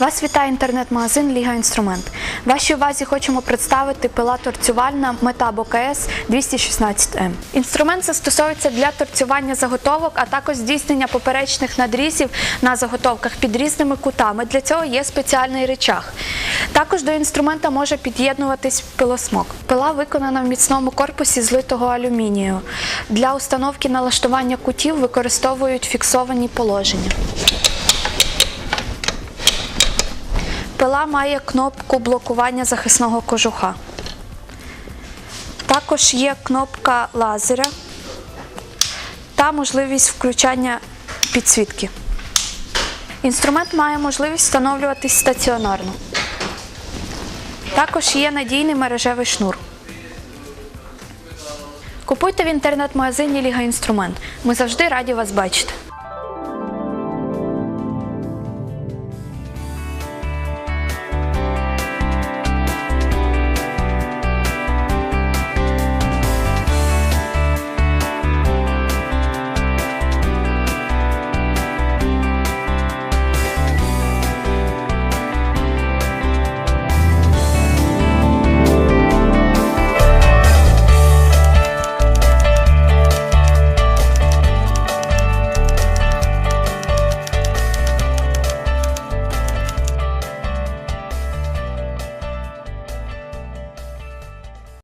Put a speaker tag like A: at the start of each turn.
A: Вас вітає інтернет-магазин Ліга Інструмент. Вашій увазі хочемо представити пила торцювальна Metabo КС 216М. Інструмент застосовується для торцювання заготовок, а також здійснення поперечних надрізів на заготовках під різними кутами. Для цього є спеціальний речах. Також до інструмента може під'єднуватись пилосмок. Пила виконана в міцному корпусі з литого алюмінію. Для установки налаштування кутів використовують фіксовані положення. Пила має кнопку блокування захисного кожуха. Також є кнопка лазера та можливість включання підсвітки. Інструмент має можливість встановлюватись стаціонарно. Також є надійний мережевий шнур. Купуйте в інтернет-магазині Ліга Інструмент. Ми завжди раді вас бачити.